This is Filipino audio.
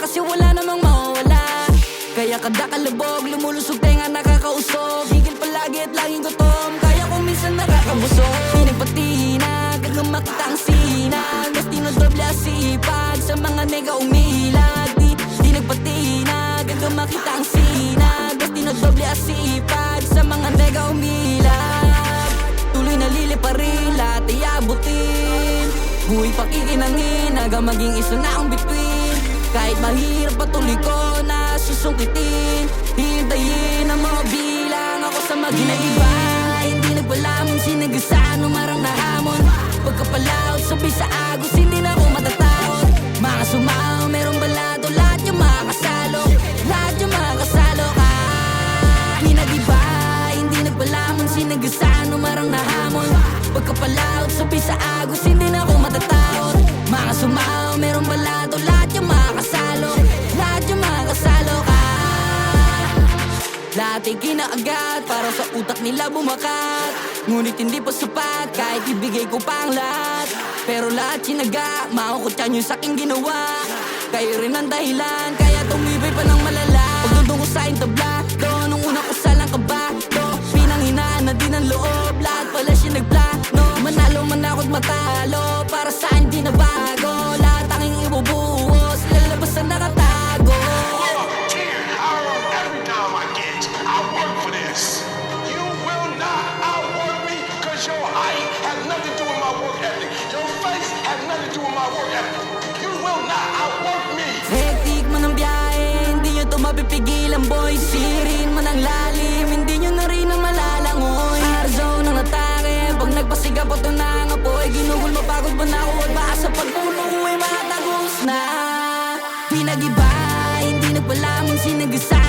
kasi wala namang mawala. Kaya kada kalabog, lumulusog tenga nakakausog. Higil palagi at laging gutom, kaya kung minsan nakakabusog. Di nagpatinag, hanggang makita ang sinag Mas dinodoble ang sipag sa mga nega umilag Di, di nagpatinag, hanggang makita ang sinag Mas dinodoble ang sipag sa mga nega umilag Tuloy nalili pa rin, lahat ay abutin. Buhay pakikinangin, hanggang maging isa na ang bituin Kahit mahirap patuloy ko na susungkitin Hintayin ang mga bilang ako sa mag-iba Hindi nagpalamon, sinagasaan, umarang na hamon. Pagkapalaot, sabay sa ay kinaagad para sa utak nila bumakat. Ngunit hindi pa sapat kahit ibigay ko pa ang lahat. Pero lahat sinaga, makukutyan yung sa aking ginawa. Kayo rin ang dahilan, kaya tumibay pa ng malala. Pagdudong ko sa intabla, Hektik man ang biyahe, hindi nyo to mapipigilan boy. Sirin man ang lalim, hindi nyo na rin ang malalangoy. Arzone ang atake, pag nagpasiga pa to ng apoy Ginugol mapagod ba na ako at baka sa pagpuno ko ay matagos na. Pinagiba, hindi nagpalamon, sinagasaan,